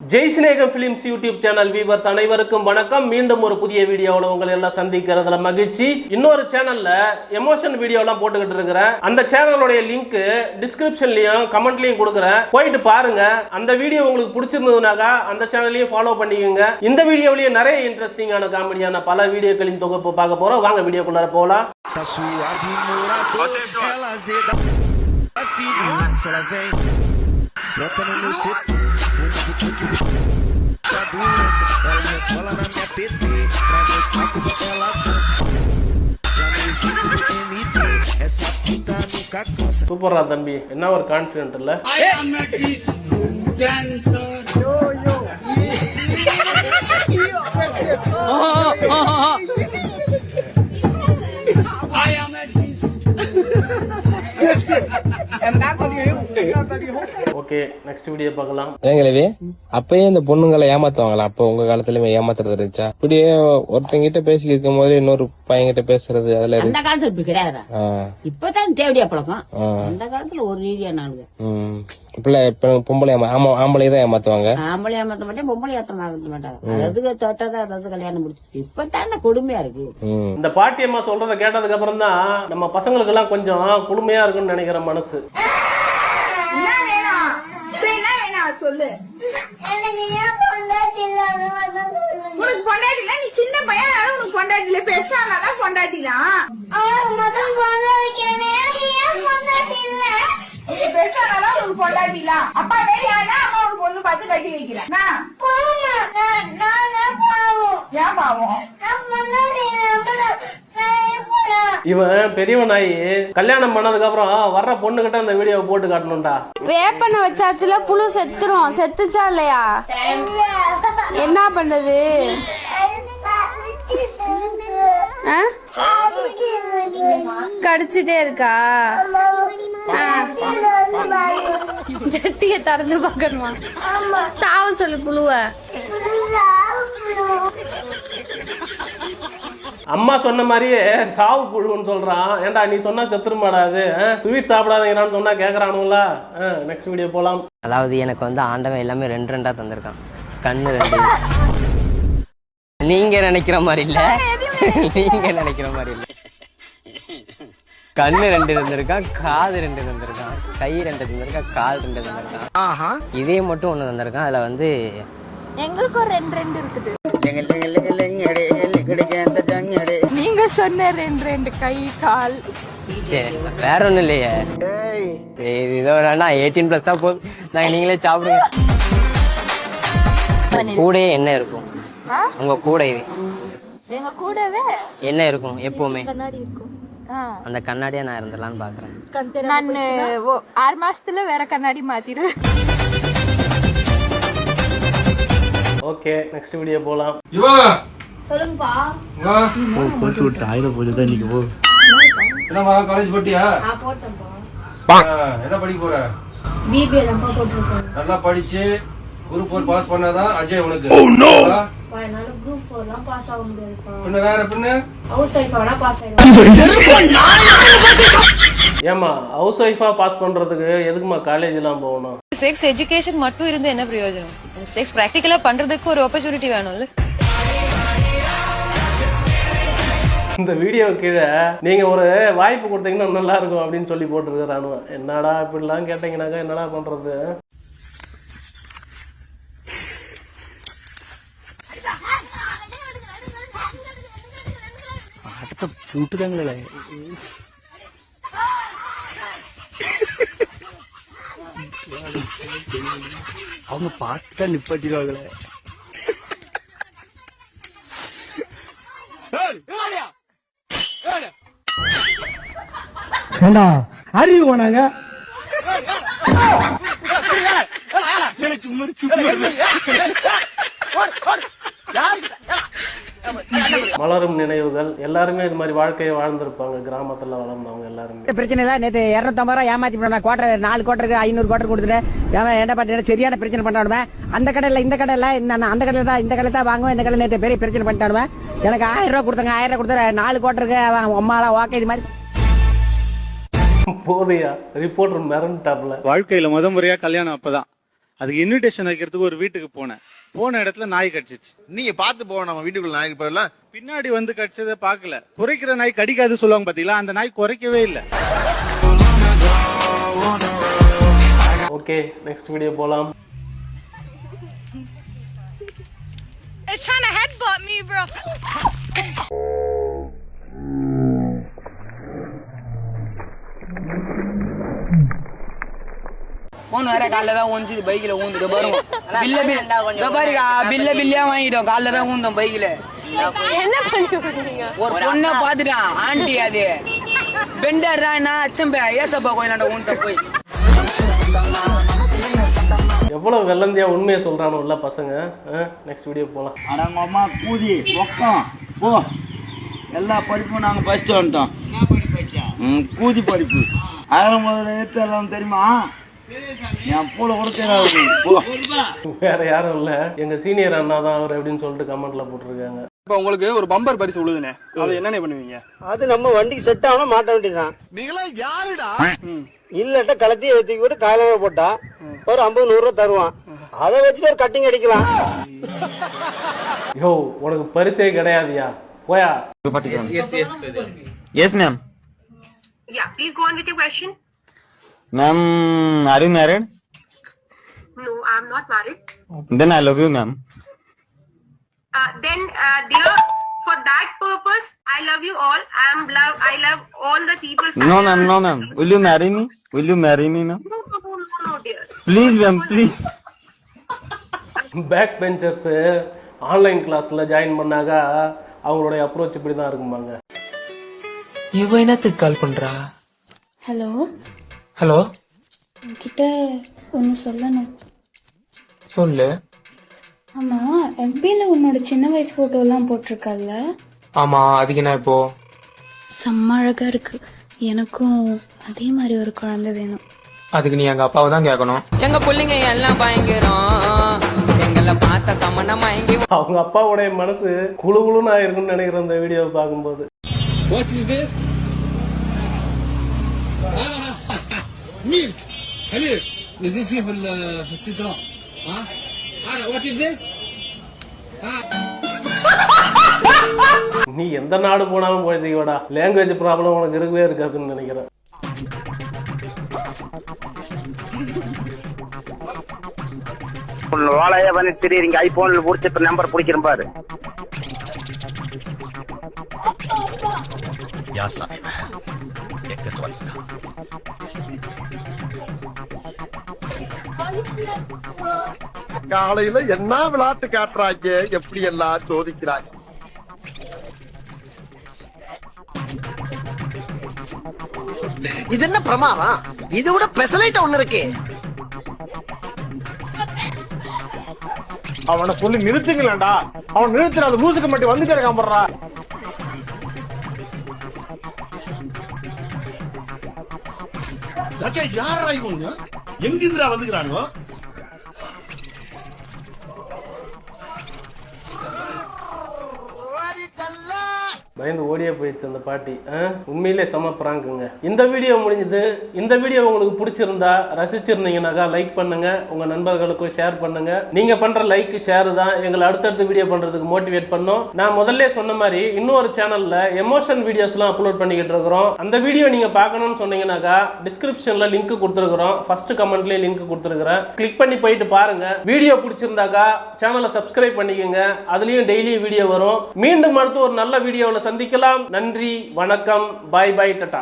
ஜெய் சிநேகம் films YouTube channel viewers அனைவருக்கும் வணக்கம். மீண்டும் ஒரு புதிய வீடியோவில் உங்களை எல்லாம் சந்திக்கிறதுல மகிழ்ச்சி. இன்னொரு சேனல்ல எமோஷன் வீடியோலாம் போட்டுக்கிட்டு இருக்கிறேன். அந்த சேனலுடைய லிங்க் டிஸ்கிரிப்ஷன்லயும் கமெண்ட்லயும் கொடுக்குறேன். போயிட்டு பாருங்க. அந்த வீடியோ உங்களுக்கு பிடிச்சிருந்ததுனாக்கா அந்த சேனலையும் ஃபாலோ பண்ணிக்கோங்க. இந்த வீடியோவிலேயே நிறைய இன்ட்ரெஸ்டிங்கான காமெடியான பல வீடியோக்களின் தொகுப்பு பார்க்க போறோம். வாங்க வீடியோக்குள்ளார போகலாம். Tá rebola na minha PT. Pra mostrar como ela MD. Essa puta nunca cansa. சூப்பரா தம்பி என்ன ஒரு கான்ஃபிடென்ட் இல்ல I am a disco dancer. I am a disco. Okay next video பார்க்கலாம். ஏங்களவே அப்பயே இந்த பொண்ணுங்களை ஏமாத்துவாங்களா? அப்ப உங்க காலத்துலயுமே ஏமாத்துறது இருந்துச்சா? இப்படியே ஒருத்தங்கிட்ட பேசி இருக்கும் போது இன்னொரு பையன்கிட்ட பேசுறது அதுல அந்த காலத்துல இப்படி கிடையாதுடா. ஆ, இப்பதான் தேவடியா பழக்கம். அந்த காலத்துல ஒரு ரீதியா. இப்பல இப்ப பொம்பளை ஆம்பளை தான் ஏமாத்துவாங்க? ஆம்பளை ஏமாத்த மாட்டேன் பொம்பளை ஏத்த மாத்த மாட்டாங்க. அதுக்கு தொட்டதா அதாவது கல்யாணம் முடிச்சிச்சு இப்பதான் கொடுமையா இருக்கு. இந்த பாட்டியம்மா சொல்றத கேட்டதுக்கு அப்புறம் தான் நம்ம பசங்களுக்கு எல்லாம் கொஞ்சம் குளுமையா இருக்கும்னு நினைக்கிற மனசு என்ன வேணும் இப்ப என்ன வேணும் சொல்லு பொண்டாட்டி. உனக்கு பொண்டாட்டில நீ சின்ன பையன் உனக்கு பெருசானாதான் வைக்கிறேன். எனக்கு ஏன் பொண்டாட்டி இல்ல? நீ பெருசானாதான் உனக்கு பொண்டாட்டிலாம் அப்பா வேலையானா அம்மா உனக்கு பொண்ணு பார்த்து கட்டி வைக்கிறேன் தான். ஏன் பாவம் நான் பொண்டாட்டி இல்லாம நான் எப்படா? இவன் பெரியவனாயி கல்யாணம் பண்ணதுக்கு அப்புறம் வர்ற பொண்ணு கிட்ட இந்த வீடியோவை போட்டு காட்டணும்டா. வேப்பனை வச்சாச்சுல புழு செத்துரும் செத்துச்சா இல்லையா? என்ன பண்ணுது? ஆ? கடிச்சிட்டே இருக்கா? ஆ. ஜட்டிய திறந்து பார்க்கணுமா? சாவு சொல்லு புழுவ. அம்மா சொன்ன மாதிரியே சாவு புழுன்னு சொல்றான் ஏன்டா நீ சொன்னா செத்துருமாடா அது ஸ்வீட் சாப்பிடாதீங்கன்னு சொன்னா கேக்குறானுங்களா? நெக்ஸ்ட் வீடியோ போலாம். அதாவது எனக்கு வந்து ஆண்டவன் எல்லாமே ரெண்டு ரெண்டா தந்திருக்கான். கண்ணு ரெண்டு. நீங்க நினைக்கிற மாதிரி இல்ல. நீங்க நினைக்கிற மாதிரி இல்ல. கண்ணு ரெண்டு தந்திருக்கான் காது ரெண்டு தந்திருக்கான் கை ரெண்டு தந்திருக்கான் கால் ரெண்டு தந்திருக்கான். இதே மட்டும் ஒண்ணு தந்திருக்கான். அதுல வந்து எங்களுக்கும் ரெண்டு ரெண்டு இருக்குது. சொன்ன ரெண்டு ரெண்டு கை கால். சரி, வேற ஒண்ணும் இல்லையே. இதோ வேணா எயிட்டீன் பிளஸ் தான் போதும் நாங்க நீங்களே சாப்பிடுங்க. கூடயே என்ன இருக்கும்? உங்க கூட எங்க கூடவே? என்ன இருக்கும் எப்பவுமே? கண்ணாடி இருக்கும். அந்த கண்ணாடியா நான் இருந்துடலான்னு பாக்குறேன். நான் ஆறு மாசத்துல வேற கண்ணாடி மாத்திடுவேன். ஓகே நெக்ஸ்ட் வீடியோ போலாம். சொல்லுங்கப்பா. என்னம்மா காலேஜ் போட்டியா? நான் போட்டேன்ப்பா. ஆ, என்ன படிக்க போற? பிபிஏ தான்ப்பா போட்டிருக்கேன். நல்லா படிச்சு குரூப் ஃபோர் பாஸ் பண்ணாதான் அஜய் உனக்கு? ஆ, அப்பா, என்னால குரூப் ஃபோர்லாம் பாஸ் ஆக முடியாதுப்பா. பின்ன வேற பின்ன? ஹவுஸ் ஒய்ஃப் வேணா பாஸ் ஆயிடும் ஏமா ஹவுஸ் ஒய்ஃபா பாஸ் பண்றதுக்கு எதுக்குமா காலேஜ் எல்லாம் போகணும்? செக்ஸ் எஜுகேஷன் மட்டும் இருந்து என்ன பிரயோஜனம்? செக்ஸ் பிராக்டிக்கலா பண்றதுக்கு ஒரு ஆப்பர்ச்சுனிட்டி வேணும்ல. இந்த வீடியோ கீழே நீங்க ஒரு வாய்ப்பு கொடுத்தீங்கன்னா நல்லா இருக்கும் அப்படின்னு சொல்லி போட்டுருக்கானுவ என்னடா இப்படிலாம் கேட்டீங்கன்னாக்கா என்னடா பண்றது? அவங்க பார்த்துட்டா நிப்பாட்டிடுவாங்களே. ஏண்டா அறிவு போனாங்க மலரும் நினைவுகள். எல்லாருமே இது மாதிரி வாழ்க்கையை வாழ்ந்திருப்பாங்க. கிராமத்துல வளர்ந்தவங்க எல்லாருமே. பிரச்சனை இல்ல நேத்து இருநூத்தம்பது ரூபா ஏமாத்தி போனா குவார்டர் நாலு குவார்டருக்கு ஐநூறு குவார்டர் கொடுத்துட்டு ஏன் என்ன பண்ண சரியான பிரச்சனை பண்ணாடுவேன் அந்த கடையில இந்த கடையில இந்த அந்த கடையில தான் இந்த கடையில தான் வாங்குவேன். இந்த கடையில நேத்து பெரிய பிரச்சனை பண்ணிட்டாடுவேன் எனக்கு ஆயிரம் ரூபாய் கொடுத்தாங்க ஆயிரம் ரூபாய் கொடுத்தாரு நாலு குவார்டருக்கு அம்மாலாம் ஓகே இது மாதிரி. போதையா? ரிப்போர்ட்டர் மிரண்டாப்ல வாழ்க்கையில முத முறையா கல்யாணம் அப்பதான். அதுக்கு இன்விடேஷன் வைக்கிறதுக்கு ஒரு வீட்டுக்கு போனேன். போன இடத்துல நாய் கடிச்சிச்சு. நீங்க பாத்து போவோம் நம்ம வீட்டுக்குள்ள நாய்க்கு போயிடலாம். பின்னாடி வந்து கடிச்சதை பார்க்கல. குறைக்கிற நாய் கடிக்காது சொல்லுவாங்க பாத்தீங்களா? அந்த நாய் குறைக்கவே இல்லை. ஓகே நெக்ஸ்ட் வீடியோ போலாம். It's trying to headbutt me, bro. Phone வேற காலைல தான் ஊஞ்சி பைக்ல ஊந்துட்டு பாருங்க. பில்ல பில் பாருங்க பில்ல பில்லியா வாங்கிட்டோம் காலைல தான் ஊந்தோம் பைக்ல ஒரு பொண்ணை பாத்துட்டான் ஆண்டி அது. பெண்டர்ரா என்ன? அச்சம்பே ஏசப்பா கோயிலாண்ட ஊன்ட்ட போய். எவ்வளவு வெள்ளந்தியா உண்மையை சொல்றானுல்ல பசங்க நெக்ஸ்ட் வீடியோ போலாம். அடங்கம்மா கூதி பக்கம் போ. எல்லா படிப்பும் நாங்க படிச்சுட்டு வந்துட்டோம். ம், கூதி படிப்பு. ஆயிரம் முதல்ல எழுத்து எல்லாம் தெரியுமா? என் பூல வேற யாரும் இல்ல. எங்க சீனியர் அண்ணா தான் அவர் அப்படின்னு சொல்லிட்டு கமெண்ட்ல போட்டிருக்காங்க. இப்ப உங்களுக்கு ஒரு பம்பர் பரிசு விழுதுனே அது என்னென்ன பண்ணுவீங்க? அது நம்ம வண்டிக்கு செட் ஆனா மாட்ட வேண்டியதுதான். நீங்களா யாருடா? இல்லட்ட கலத்தி ஏத்தி விட்டு காயில போட்டா ஒரு ஐம்பது நூறு ரூபா தருவான். அதை வச்சுட்டு ஒரு கட்டிங் அடிக்கலாம். யோ உனக்கு பரிசே கிடையாதுயா. போயா. Yes ma'am Yeah, please go on with your question. Ma'am are you married No, I'm not married. Then I love you ma'am Uh, then, uh, dear, for that purpose, I love you all. I'm love. I love all the people. No ma'am no ma'am will you marry me will you marry me ma'am No, no, no, no, no, dear. Please ma'am please back benchers online கிளாஸ்ல join பண்ணாக்கா அவங்களுடைய approach இப்படி தான் இருக்குமாங்க இவ என்னத்துக்கு கால் பண்றா hello hello? உன்கிட்ட ஒன்று சொல்லணும். சொல்லு. ஆமா எஃபில உன்னோட சின்ன வயசு போட்டோ எல்லாம் போட்டிருக்கல்ல? ஆமா அதுக்கு என்ன இப்போ? செம்ம அழகா இருக்கு. எனக்கும் அதே மாதிரி ஒரு குழந்தை வேணும். அதுக்கு நீ எங்க அப்பாவை தான் கேட்கணும். எங்க புள்ளைங்க எல்லாம் பயங்கரம். எங்களை பார்த்த தமன்னா மயங்கி அவங்க அப்பாவுடைய மனசு குழு குழுன்னு ஆயிருக்கும்னு நினைக்கிறேன் இந்த வீடியோவை பார்க்கும்போது. What is this? مين؟ خليل نزيد فيه في ال- في السيترون ها؟ هذا what is this? நீ எந்த நாடு போனாலும் போயிச்சிக்கோடா லாங்குவேஜ் ப்ராப்ளம் உனக்கு இருக்கவே இருக்காதுன்னு நினைக்கிறேன் வாழைய வந்து திடீர்ங்க ஐபோன்ல புடிச்சு இப்ப நம்பர் பிடிக்கிறேன் பாரு எக்கத்து வந்து காலையில என்ன விளையாட்டு காட்டுறாங்க? எப்படி எல்லாம் சோதிக்கிறாங்க? இது என்ன பிரமாதம்? இது விட பெசலைட் ஒண்ணு இருக்கு. அவனை சொல்லி நிறுத்துங்களேன்டா. அவன் நிறுத்துற அந்த லூசுக்கு மட்டும் வந்துட்டே இருக்கான் போடுறா. சச்சா யாரா இவங்க? எங்கிருந்தா வந்துக்கிறானுங்க பயந்து ஓடியே போயிடுச்சு அந்த பாட்டி. ஆ? உண்மையிலே செம பிராங்குங்க இந்த வீடியோ முடிஞ்சது. இந்த வீடியோ உங்களுக்கு பிடிச்சிருந்தா ரசிச்சிருந்தீங்கன்னாக்கா லைக் பண்ணுங்க. உங்க நண்பர்களுக்கும் ஷேர் பண்ணுங்க. நீங்க பண்ற லைக் ஷேர் தான் எங்களை அடுத்தடுத்த வீடியோ பண்றதுக்கு மோட்டிவேட் பண்ணும். நான் முதல்ல சொன்ன மாதிரி இன்னொரு சேனல்ல எமோஷன் வீடியோஸ்லாம் அப்லோட் பண்ணிக்கிட்டு இருக்கிறோம். அந்த வீடியோ நீங்க பார்க்கணும்னு சொன்னீங்கன்னாக்கா டிஸ்கிரிப்ஷன்ல லிங்க் கொடுத்துருக்குறோம். ஃபர்ஸ்ட் கமெண்ட்லயே லிங்க் கொடுத்துருக்குறேன். கிளிக் பண்ணி போயிட்டு பாருங்க. வீடியோ பிடிச்சிருந்தாக்கா சேனலை சப்ஸ்கிரைப் பண்ணிக்கோங்க. அதுலயும் டெய்லி வீடியோ வரும். மீண்டும் அடுத்து ஒரு நல்ல வீடியோவில் சந்திக்கலாம். நன்றி வணக்கம் பாய் பாய் டட்டா